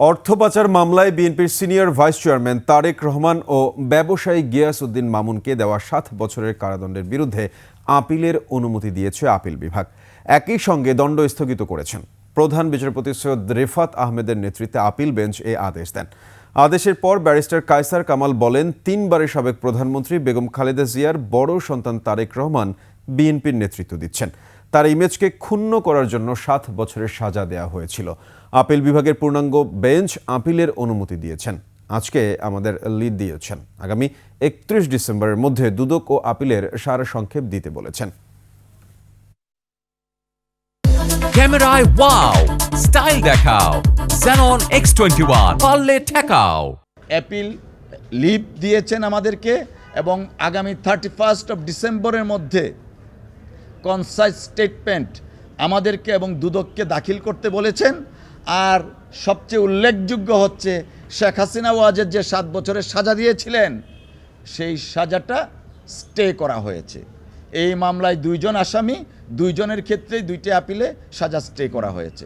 অর্থ পাচার মামলায় বিএনপির senior vice chairman Tarek Rahman ও ব্যবসায়ী গিয়াস উদ্দিন মামুনকে দেওয়া সাত বছরের কারাদণ্ডের বিরুদ্ধে আপিলের অনুমতি দিয়েছে আপিল বিভাগ। একই সঙ্গে দণ্ড স্থগিত করেছেন। প্রধান বিচারপতি সৈয়দ রেফাত আহমেদের নেতৃত্বে আপিল বেঞ্চ এ আদেশ দেন। আদেশের পর ব্যারিস্টার কায়সার কামাল বলেন, তিনবারের সাবেক প্রধানমন্ত্রী বেগম খালেদা জিয়ার বড় সন্তান তারেক রহমান বিএনপির নেতৃত্ব দিচ্ছেন। তার ইমেজকে ক্ষুণ্ণ করার জন্য সাত বছরের সাজা দেওয়া হয়েছিল। আপিল বিভাগের পূর্ণাঙ্গ বেঞ্চ আপিলের অনুমতি দিয়েছেন। আজকে আমাদের লিড দিয়েছেন। আগামী একত্রিশ ডিসেম্বরের মধ্যে দুদক ও আপিলের সার সংক্ষেপ দিতে বলেছেন। ক্যামেরায় ওয়াও স্টাইল দেখাও Xenon X21 পারলে ঠেকাও। অ্যাপিল লিভ দিয়েছেন আমাদেরকে এবং আগামী থার্টি ফার্স্ট অফ ডিসেম্বরের মধ্যে কনসাইজ স্টেটমেন্ট আমাদেরকে এবং দুদককে দাখিল করতে বলেছেন। আর সবচেয়ে উল্লেখযোগ্য হচ্ছে, শেখ হাসিনা ওয়াজের যে সাত বছরের সাজা দিয়েছিলেন, সেই সাজাটা স্টে করা হয়েছে। এই মামলায় দুইজন আসামি, দুইজনের ক্ষেত্রেই দুইটি আপিলে সাজা স্টে করা হয়েছে।